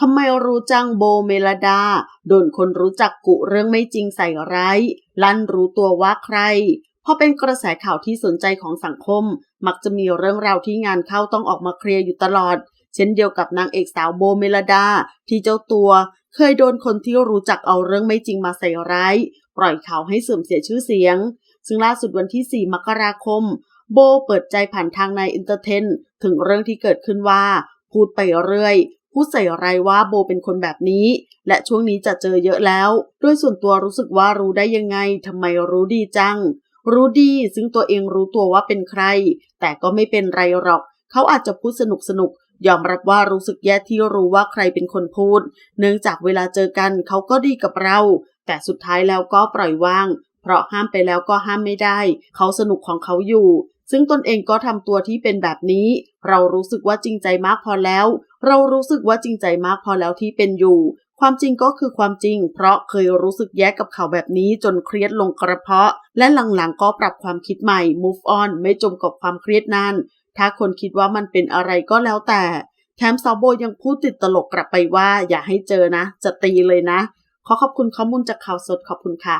ทำไมรู้จังโบเมลดา โดนคนรู้จักกุเรื่องไม่จริงใส่ร้ายลั่นรู้ตัวว่าใครพอเป็นกระแสข่าวที่สนใจของสังคม มักจะมีเรื่องราวที่งานเข้าต้องออกมาเคลียร์อยู่ตลอด เช่นเดียวกับนางเอกสาวโบเมลดา ที่เจ้าตัวเคยโดนคนที่รู้จักเอาเรื่องไม่จริงมาใส่ร้าย ปล่อยข่าวให้เสื่อมเสียชื่อเสียง ซึ่งล่าสุดวันที่ 4 มกราคม โบเปิดใจผ่านทางในอินเตอร์เทน ถึงเรื่องที่เกิดขึ้นว่า พูดไปเรื่อย พูดใส่ไรายว่าโบเป็นคนแบบนี้ และช่วงนี้จะเจอเยอะแล้วด้วยส่วนตัวรู้สึกว่ารู้ได้ยังไงทำไมรู้ดีจัง รู้ดีซึ่งตัวเองรู้ตัวว่าเป็นใคร แต่ก็ไม่เป็นไรหรอก เขาอาจจะพูดสนุกสนุกๆยอมรับว่ารู้สึกแย่ที่รู้ว่าใครเป็นคนพูด เนื่องจากเวลาเจอกันเขาก็ดีกับเรา แต่สุดท้ายแล้วก็ปล่อยวาง เพราะห้ามไปแล้วก็ห้ามไม่ได้ เขาสนุกของเขาอยู่ ซึ่งตนเองก็ทำตัวที่เป็นแบบนี้ เรารู้สึกว่าจริงใจมากพอแล้ว เรารู้สึกว่าจริงใจมากพอแล้วที่เป็นอยู่ ความจริงก็คือความจริง เพราะเคยรู้สึกแย่กับเขาแบบนี้จนเครียดลงกระเพาะ และหลังๆก็ปรับความคิดใหม่ move on ไม่จมกับความเครียดนั้น ถ้าคนคิดว่ามันเป็นอะไรก็แล้วแต่ แถมซาวโบยังพูดติดตลกกลับไปว่าอย่าให้เจอนะ จะตีเลยนะ ขอขอบคุณข้อมูลจากข่าวสดขอบคุณค่ะ